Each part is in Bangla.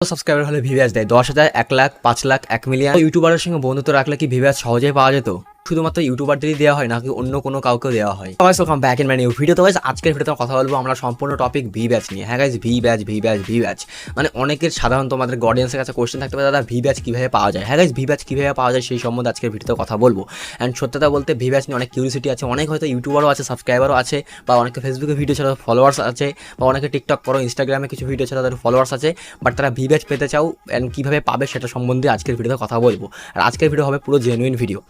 সাবস্ক্রাইবার হলে ভিভিএস দেয় দশ হাজার, এক লাখ, পাঁচ লাখ, এক মিলিয়ন। ইউটিউবারের সঙ্গে বন্ধুত্ব রাখলে কি ভিভিএস সহজেই পাওয়া যেত? শুধুমাত্র ইউটিউবারদেরই দেওয়া হয় নাকি অন্য কোনো কাউকেও দেওয়া হয়? Welcome back in my video তো guys, আজকের ভিডিওতে কথা বলব আমরা সম্পূর্ণ টপিক ভি ব্যাচ নিয়ে। হ্যাঁ guys V badge V badge V badge মানে অনেকের সাধারণত আমাদের গডিয়েন্সের কাছে কোশ্চেন থাকতে পারে দাদা ভি ব্যাচ কীভাবে পাওয়া যায়? হ্যাঁ গাইজ ভি ব্যাচ কীভাবে পাওয়া যায় সেই সম্বন্ধে আজকের ভিডিওতে কথা বলব। অ্যান্ড সত্যতা বলতে ভি ব্যাচ নিয়ে অনেক কিউরিসিটি আছে অনেক হয়তো ইউটিউবারও আছে সাবস্ক্রাইবারও আছে বা অনেকে ফেসবুকে ভিডিও ছাড়া ফলোয়ার্স আছে বা অনেকে টিকটক করো ইনস্টাগ্রামে কিছু ভিডিও ছাড়া তাদের ফলোয়ার্স আছে বাট তারা ভি ব্যাচ পেতে চাও অ্যান্ড কীভাবে পাবে সেটা সম্বন্ধে আজকের ভিডিওতে কথা বলব। আর আজকের ভিডিও হবে পুরো জেনুইন ভিডিও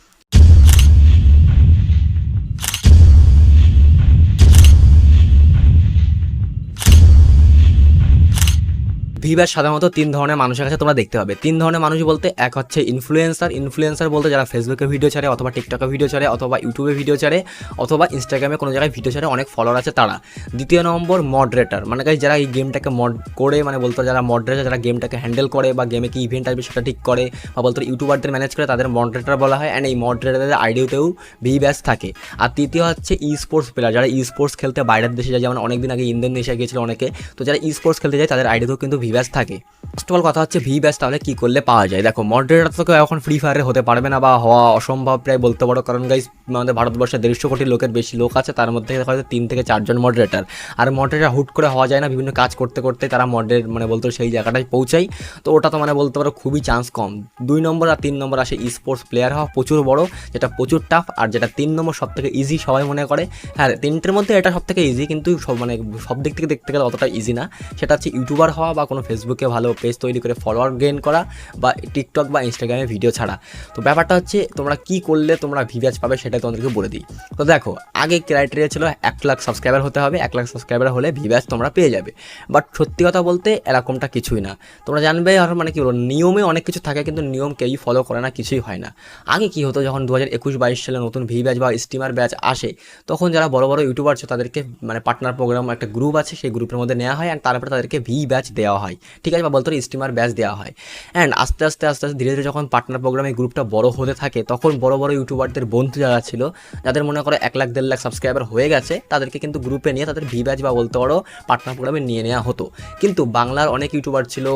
ভিভার সাধারণত তিন ধরনের মানুষের কাছে তোমরা দেখতে পাবে। তিন ধরনের মানুষ বলতে এক হচ্ছে ইনফ্লুয়েন্সার ইনফ্লুয়েন্সার বলতে যারা ফেসবুকে ভিডিও ছাড়ে অথবা টিকটকে ভিডিও ছাড়ে অথবা ইউটিউবে ভিডিও ছাড়ে অথবা ইনস্টাগ্রামে কোনো জায়গায় ভিডিও ছাড়ে অনেক ফলোয়ার আছে তারা। দ্বিতীয় নম্বর মডারেটার মানে যারা এই গেমটাকে মড করে মানে বলতো যারা মডারেটার যারা গেমটাকে হ্যান্ডেল করে বা গেমে কি ইভেন্ট আসবে সেটা ঠিক করে বা বলতো ইউটিউবারদের ম্যানেজ করে তাদের মডারেটার বলা হয় অ্যান্ড এই মডারেটারদের আইডিওতেও ভি ব্যাস থাকে। আর তৃতীয় হচ্ছে ই স্পোর্টস প্লেয়ার যারা ই স্পোর্টস খেলতে বাইরের দেশে যায়, যেমন অনেকদিন আগে ইন্দোনেশিয়া গিয়েছিল অনেকে, তো যারা ই স্পোর্টস খেলতে যায় তাদের আইডিতেও কিন্তু ভি ব্যাস থাকে। ফার্স্ট অফ অল কথা হচ্ছে ভি ব্যাস তাহলে কী করলে পাওয়া যায়? দেখো মডারেটার তো এখন ফ্রি ফায়ারে হতে পারবে না বা হওয়া অসম্ভব প্রায় বলতে পারো। কারণ গাইজ আমাদের ভারতবর্ষে দেড়শো কোটি লোকের বেশি লোক আছে, তার মধ্যে দেখা হয়তো তিন থেকে চারজন মডারেটার আর মডারেটার হুট করে হওয়া যায় না, বিভিন্ন কাজ করতে করতে তারা মডারেট মানে বলতে সেই জায়গাটায় পৌঁছায়। তো ওটা তো মানে বলতে পারো খুবই চান্স কম। দুই নম্বর আর তিন নম্বর আসে স্পোর্টস প্লেয়ার হওয়া প্রচুর বড়, যেটা প্রচুর টাফ আর যেটা তিন নম্বর সব থেকে ইজি সবাই মনে করে। হ্যাঁ তিনটের মধ্যে এটা সব থেকে ইজি কিন্তু সব মানে সব দিক থেকে দেখতে গেলে অতটা ইজি না। সেটা হচ্ছে ইউটিউবার হওয়া বা কোনো ফেসবুকে ভালো পেজ তৈরি করে ফলোয়ার গেইন করা বা টিকটক বা ইনস্টাগ্রামে ভিডিও ছাড়া। তো ব্যাপারটা হচ্ছে তোমরা কি করলে তোমরা ভিভিয়াজ পাবে সেটা তোমাদেরকে বলে দিই। তো দেখো, আগে ক্রাইটেরিয়া ছিল এক লাখ সাবস্ক্রাইবার হতে হবে, এক লাখ সাবস্ক্রাইবার হলে ভিভিয়াজ তোমরা পেয়ে যাবে। বাট সত্যি কথা বলতে এরকমটা কিছুই না। তোমরা জানবে আর মানে কি বলব, নিয়মে অনেক কিছু থাকে কিন্তু নিয়ম কেউই ফলো করে না, কিছুই হয় না। আগে কি হতো, যখন দু হাজার একুশ বাইশ সালে নতুন ভি ব্যাচ বা স্টিমার ব্যাচ আসে, তখন যারা বড় বড় ইউটিউবার আছে তাদেরকে মানে পার্টনার প্রোগ্রাম একটা গ্রুপ আছে, সেই গ্রুপের মধ্যে নেওয়া হয় অ্যান্ড তারপরে তাদেরকে ভি ব্যাচ দেওয়া হয়। ঠিক আছে, বা বলতে স্টিমার ব্যাচ দেওয়া হয়। অ্যান্ড আস্তে আস্তে আস্তে আস্তে ধীরে ধীরে যখন পার্টনার প্রোগ্রামে গ্রুপটা বড় হতে থাকে, তখন বড় বড় ইউটিউবারদের বন্ধু যারা ছিল, যাদের মনে করে এক লাখ, দেড় লাখ সাবস্ক্রাইবার হয়ে গেছে, তাদেরকে কিন্তু গ্রুপে নিয়ে তাদের ভি ব্যাচ বা বলতে পারো পার্টনার প্রোগ্রামে নিয়ে নেওয়া হতো। কিন্তু বাংলার অনেক ইউটিউবার ছিল,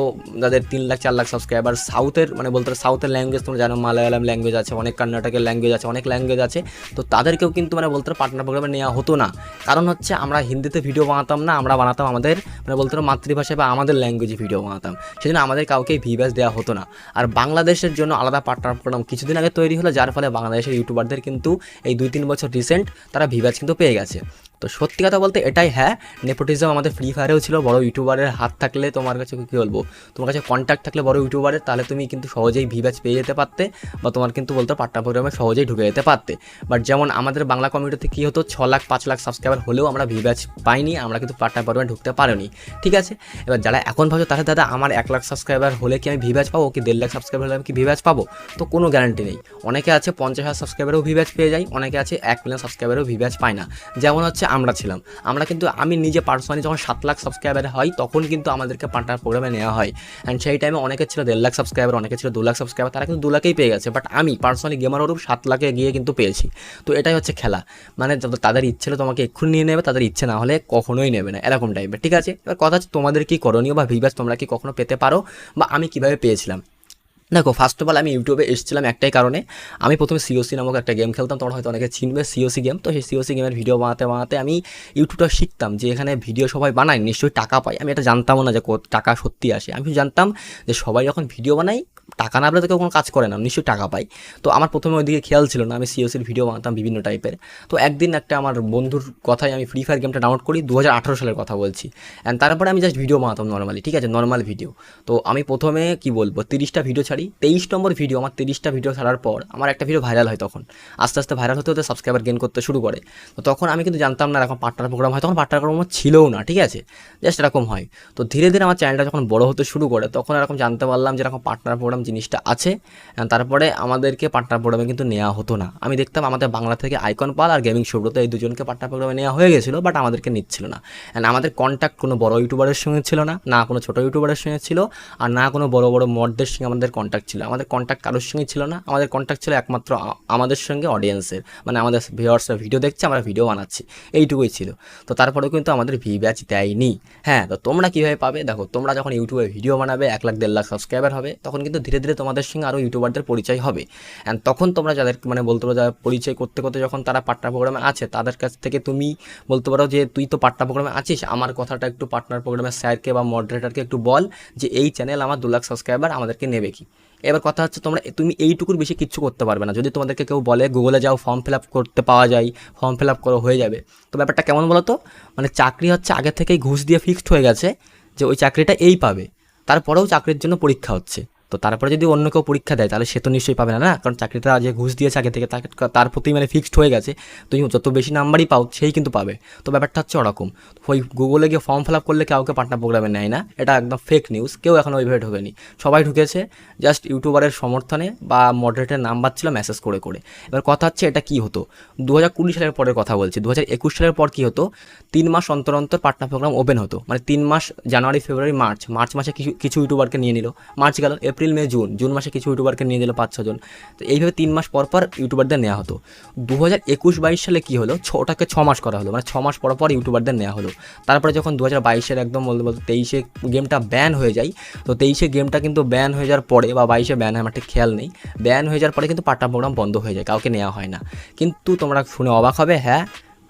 যাদের তিন লাখ, চার লাখ সাবস্ক্রাইবার সাউথের মানে বলতে পারো সাউথের ল্যাঙ্গুয়েজ তোমরা জানো, মালায়ালাম ল্যাঙ্গুয়েজ আছে, অনেক কর্ণাটকের ল্যাঙ্গুয়েজ আছে, অনেক ল্যাঙ্গুয়েজ আছে। তো তাদেরকেও কিন্তু মানে বলতে পারো পার্টনার প্রোগ্রামে নেওয়া হতো না। কারণ হচ্ছে, আমরা হিন্দিতে ভিডিও বানাতাম না, আমরা বানাতাম আমাদের মানে বলতে মাতৃভাষায় বা আমাদের ল্যাঙ্গুয়েজে ভিডিও বানাতাম। সেদিন আমাদের কাউকে ভি ব্যাচ দেওয়া হতো না। আর বাংলাদেশের জন্য আলাদা পার্টনার প্রোগ্রাম কিছুদিন আগে তৈরি হলো, যার ফলে বাংলাদেশের ইউটিউবারদের কিন্তু এই দুই তিন বছর রিসেন্ট তারা ভি ব্যাচ কিন্তু পেয়ে গেছে। তো সত্যি কথা বলতে এটাই হ্যাঁ নেপোটিজম আমাদের ফ্রি ফায়ারেও ছিল, বড় ইউটিউবারের হাত থাকলে তোমার কাছে কী বলব? তোমার কাছে কন্ট্যাক্ট থাকলে বড় ইউটিউবারের, তাহলে তুমি কিন্তু সহজেই ভি ব্যাচ পেয়ে যেতে পারতে বা তোমার কিন্তু বলতে পাট্টা প্রোগ্রামে সহজেই ঢুকে যেতে পারতে। বাট যেমন আমাদের বাংলা কমিউনিটিতে কী হতো, ছ লাখ, পাঁচ লাখ সাবস্ক্রাইবার হলেও আমরা ভি ব্যাচ পাইনি, আমরা কিন্তু পাট্টা প্রোগ্রামে ঢুকতে পারিনি। ঠিক আছে? এবার যারা এখন ভাবছ, তাহলে দাদা আমার এক লাখ সাবস্ক্রাইবার হলে কি আমি ভি ব্যাচ পাবো? কি দেড় লাখ সাবস্ক্রাইবার হলে আমি কি ভি ব্যাচ পাবো? তো কোনো গ্যারান্টি নেই। অনেকে আছে পঞ্চাশ হাজার সাবস্ক্রাইবারও ভি ব্যাচ পেয়ে যায়, অনেকে আছে এক মিলিয়ন সাবস্ক্রাইবারও ভি ব্যাচ পায় না। যেমন হচ্ছে আমরা ছিলাম। আমরা কিন্তু, আমি নিজে পার্সোনালি যখন সাত লাখ সাবস্ক্রাইবার হয়, তখন কিন্তু আমাদেরকে পার্টনার প্রোগ্রামে নেওয়া হয়। অ্যান্ড সেই টাইমে অনেকে ছিল দেড় লাখ সাবস্ক্রাইবার অনেকে ছিল দু লাখ সাবস্ক্রাইবার তারা কিন্তু দু লাখেই পেয়ে গেছে। বাট আমি পার্সোনালি গেমার ওরূপ সাত লাখে গিয়ে কিন্তু পেয়েছি। তো এটাই হচ্ছে খেলা। মানে তাদের ইচ্ছে হলে তোমাকে এক্ষুনি নিয়ে নেবে, তাদের ইচ্ছে না হলে কখনোই নেবে না। এরকম টাইপের ঠিক আছে? এবার কথা হচ্ছে, তোমাদের কী করণীয় বা ভিভাস তোমরা কি কখনো পেতে পারো? বা আমি কীভাবে পেয়েছিলাম? দেখো ফার্স্ট অফ অল আমি ইউটিউবে এসেছিলাম একটাই কারণে। আমি প্রথমে সিওসি নামক একটা গেম খেলতাম তোমরা হয়তো অনেকে চিনবে সিওসি গেম তো সেই সিওসি গেমের ভিডিও বানাতে বানাতে আমি ইউটিউবটা শিখতাম যে এখানে ভিডিও সবাই বানায়, নিশ্চয়ই টাকা পায়। আমি এটা জানতামও না যে টাকা সত্যি আসে। আমি জানতাম যে সবাই যখন ভিডিও বানায় টাকা না পেলে তো কেউ কোনো কাজ করে না, নিশ্চয়ই টাকা পাই। তো আমার প্রথমে ওইদিকে খেয়াল ছিল না, আমি সিওসির ভিডিও বানাতাম বিভিন্ন টাইপের তো একদিন একটা আমার বন্ধুর কথায় আমি ফ্রি ফায়ার গেমটা ডাউনলোড করি দু হাজার আঠারো সালের কথা বলছি। অ্যান্ড তারপরে আমি জাস্ট ভিডিও বানাতাম নর্মালি ঠিক আছে? নর্মাল ভিডিও তো আমি প্রথমে কি বলব, তিরিশটা ভিডিও ছাড়ি। তেইশ নম্বর ভিডিও আমার তিরিশটা ভিডিও ছাড়ার পর আমার একটা ভিডিও ভাইরাল হয় তখন। আস্তে আস্তে ভাইরাল হতে হতে সাবস্ক্রাইবার গেন করতে শুরু করে। তো তখন আমি কিন্তু জানতাম না এরকম পার্টনার প্রোগ্রাম হয়, তখন পার্টনার প্রোগ্রাম ছিলও না, ঠিক আছে? জাস্ট এরকম হয়। তো ধীরে ধীরে আমার চ্যানেলটা যখন বড় হতে শুরু করে, তখন এরকম জানতে পারলাম যে এরকম পার্টনার প্রোগ্রাম জিনিসটা আছে তারপরে আমাদেরকে পার্টনার প্রোগ্রামে কিন্তু নেওয়া হতো না। আমি দেখতাম আমাদের বাংলা থেকে আইকন পাল আর গেমিং সুব্রত এই দুজনকে পার্টনার প্রোগ্রামে নেওয়া হয়ে গেছিল বাট আমাদেরকে নিচ্ছিল না। অ্যান্ড আমাদের কন্ট্যাক্ট কোনো বড় ইউটিউবারের সঙ্গে ছিল না না কোনো ছোটো ইউটিউবারের সঙ্গে ছিল, আর না কোনো বড় বড় মডদের সঙ্গে আমাদের কন্ট্যাক্ট ছিল। আমাদের কন্ট্যাক্ট কারোর সঙ্গেই ছিল না, আমাদের কন্ট্যাক্ট ছিল একমাত্র আমাদের সঙ্গে অডিয়েন্সের মানে আমাদের ভিউয়ার্সরা ভিডিও দেখছে, আমরা ভিডিও বানাচ্ছি। এইটুকুই ছিল। তো তারপরেও কিন্তু আমাদের ভি ব্যাচ দেয়নি। হ্যাঁ তো তোমরা কীভাবে পাবে? দেখো, তোমরা যখন ইউটিউবে ভিডিও বানাবে, এক লাখ, দেড় লাখ সাবস্ক্রাইবার হবে, তখন কিন্তু ধীরে ধীরে তোমাদের সঙ্গে আরও ইউটিউবারদের পরিচয় হবে। অ্যান্ড তখন তোমরা যাদের মানে বলতে পারো, যারা পরিচয় করতে করতে যখন তারা পার্টনার প্রোগ্রামে আছে, তাদের কাছ থেকে তুমি বলতে পারো যে, তুই তো পার্টনার প্রোগ্রামে আছিস, আমার কথাটা একটু পার্টনার প্রোগ্রামের স্যারকে বা মডারেটারকে একটু বল যে, এই চ্যানেল আমার দু লাখ সাবস্ক্রাইবার আমাদেরকে নেবে কি? এবার কথা হচ্ছে তোমরা, তুমি এইটুকুর বেশি কিচ্ছু করতে পারবে না। যদি তোমাদেরকে কেউ বলে গুগলে যাও ফর্ম ফিল আপ করতে পাওয়া যায় ফর্ম ফিল আপ করো, হয়ে যাবে। তো ব্যাপারটা কেমন বলো তো? মানে চাকরি হচ্ছে আগে থেকেই ঘুষ দিয়ে ফিক্সড হয়ে গেছে যে, ওই চাকরিটা এই পাবে। তারপরেও চাকরির জন্য পরীক্ষা হচ্ছে। তো তারপরে যদি অন্য কেউ পরীক্ষা দেয়, তাহলে সে তো নিশ্চয়ই পাবে না না? কারণ চাকরিটা যে ঘুষ দিয়েছে আগে থেকে তার প্রতি মানে ফিক্সড হয়ে গেছে। তুমি যত বেশি নাম্বারই পাও, সেই কিন্তু পাবে। তো ব্যাপারটা হচ্ছে ওরকম। ওই গুগলে গিয়ে ফর্ম ফিল আপ করলে কাউকে পার্টনার প্রোগ্রামে নেয় না। এটা একদম ফেক নিউজ কেউ এখন ওইভাবে ঢোকেনি। সবাই ঢুকেছে জাস্ট ইউটিউবারের সমর্থনে বা মডারেটের নাম্বার ছিল মেসেজ করে করে। এবার কথা হচ্ছে এটা কি হতো? দু হাজার কুড়ি সালের পরের কথা বলছি। দু হাজার একুশ সালের পর কী হতো? তিন মাস অন্তর অন্তর পার্টনার প্রোগ্রাম ওপেন হতো। মানে তিন মাস জানুয়ারি ফেব্রুয়ারি মার্চ মার্চ মাসে কিছু কিছু ইউটিউবারকে নিয়ে নিল। মার্চ গেল এপ্রিল মে, জুন। জুন মাসে কিছু ইউটিউবারকে নিয়ে নিল পাঁচ ছজন তো এইভাবে তিন মাস পর পর ইউটিউবারদের নেওয়া হতো। দু হাজার একুশ বাইশ সালে কী হলো? ছোটাকে ছ মাস করা হলো। মানে ছ মাস পর পর ইউটিউবারদের নেওয়া হলো। তারপরে যখন দু হাজার বাইশের একদম বলতে বলতে তেইশে গেমটা ব্যান হয়ে যায়, তো তেইশে গেমটা কিন্তু ব্যান হয়ে যাওয়ার পরে বা বাইশে ব্যান আমার ঠিক খেয়াল নেই। ব্যান হয়ে যাওয়ার পরে কিন্তু পার্টনার প্রোগ্রাম বন্ধ হয়ে যায়, কাউকে নেওয়া হয় না। কিন্তু তোমরা শুনে অবাক হবে হ্যাঁ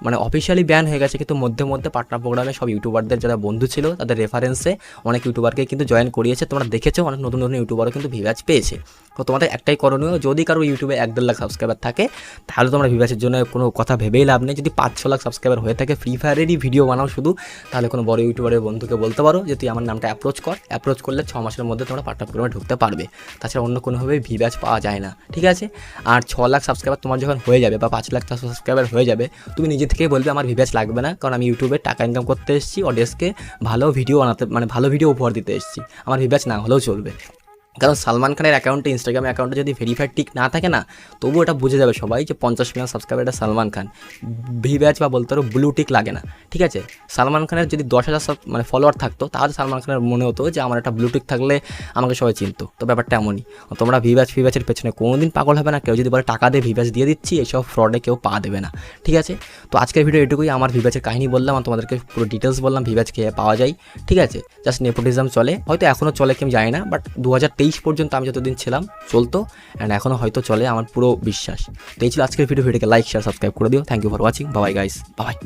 মানে অফিসিয়ালি ব্যান হয়ে গেছে, কিন্তু মধ্যে মধ্যে পার্টনার প্রোগ্রামে সব ইউটিউবারদের যারা বন্ধু ছিল, তাদের রেফারেন্সে অনেক ইউটিউবারকে কিন্তু জয়েন করিয়েছে। তোমরা দেখেছ, অনেক নতুন নতুন ইউটিউবারও কিন্তু ভিভ্যাচ পেয়েছে। তো তোমাদের একটাই করণীয়, যদি কারও ইউটিউবে এক দেড় লাখ সাবস্ক্রাইবার থাকে, তাহলে তোমরা ভিভ্যাচের জন্য কোনো কথা ভেবেই লাভ নেই। যদি পাঁচ ছ লাখ সাবস্ক্রাইবার হয়ে থাকে ফ্রি ফায়ারেরই ভিডিও বানাও শুধু, তাহলে কোনো বড় ইউটিউবারের বন্ধুকে বলতে পারো যে, তুই আমার নামটা অ্যাপ্রোচ কর। অ্যাপ্রোচ করলে ছ মাসের মধ্যে তোমরা পার্টনার প্রোগ্রামে ঢুকতে পারবে। তাছাড়া অন্য কোনোভাবেই ভিভ্যাচ পাওয়া যায় না, ঠিক আছে? আর ছ লাখ সাবস্ক্রাইবার তোমার যখন হয়ে যাবে বা পাঁচ লাখ সাবস্ক্রাইবার হয়ে যাবে, তুমি নিজে থেকেই বলবে আমার ভিভ্যাচ লাগবে না, কারণ আমি ইউটিউবে টাকা ইনকাম করতে এসেছি অডিয়েন্সকে ভালো ভিডিও বানাতে মানে ভালো ভিডিও উপহার দিতে এসেছি। আমার ভিভ্যাচ না হলেও চলবে। কারণ সালমান খানের অ্যাকাউন্টে ইনস্টাগ্রাম অ্যাকাউন্টে যদি ভেরিফাইড টিক না থাকে না, তবুও এটা বুঝে যাবে সবাই যে পঞ্চাশ মিলিয়ন সাবস্ক্রাইবার এটা সালমান খান। ভি ব্যাচ বা বলতে পারো ব্লু টিক লাগে না, ঠিক আছে? সালমান খানের যদি দশ হাজার মানে ফলোয়ার থাকতো, তাহলে সালমান খানের মনে হতো যে আমার একটা ব্লু টিক থাকলে আমাকে সবাই চিনতো, তো ব্যাপারটা এমনই। তোমরা ভি ব্যাচ ফি ব্যাচের পেছনে কোনোদিন পাগল হবে না, কেউ যদি বলে টাকা দিয়ে ভি ব্যাচ দিয়ে দিচ্ছি এইসব ফ্রডে কেউ পা দেবে না, ঠিক আছে? তো আজকের ভিডিও এটুকুই, আমার ভি ব্যাচের কাহিনী বললাম, আর তোমাদেরকে পুরো ডিটেলস বললাম ভি ব্যাচ খেয়ে পাওয়া যায়, ঠিক আছে? জাস্ট নেপোটিজম চলে, হয়তো এখনও চলে কেউ জানি না বাট দু হাজার তেইশ পর্যন্ত আমি যতদিন ছিলাম, চলতো অ্যান্ড এখনও হয়তো চলে, আমার পুরো বিশ্বাস। তো এই ছিল আজকের ভিডিও ভিডিওকে লাইক শেয়ার সাবস্ক্রাইব করে দিও। Thank you for watching Babai guys Babai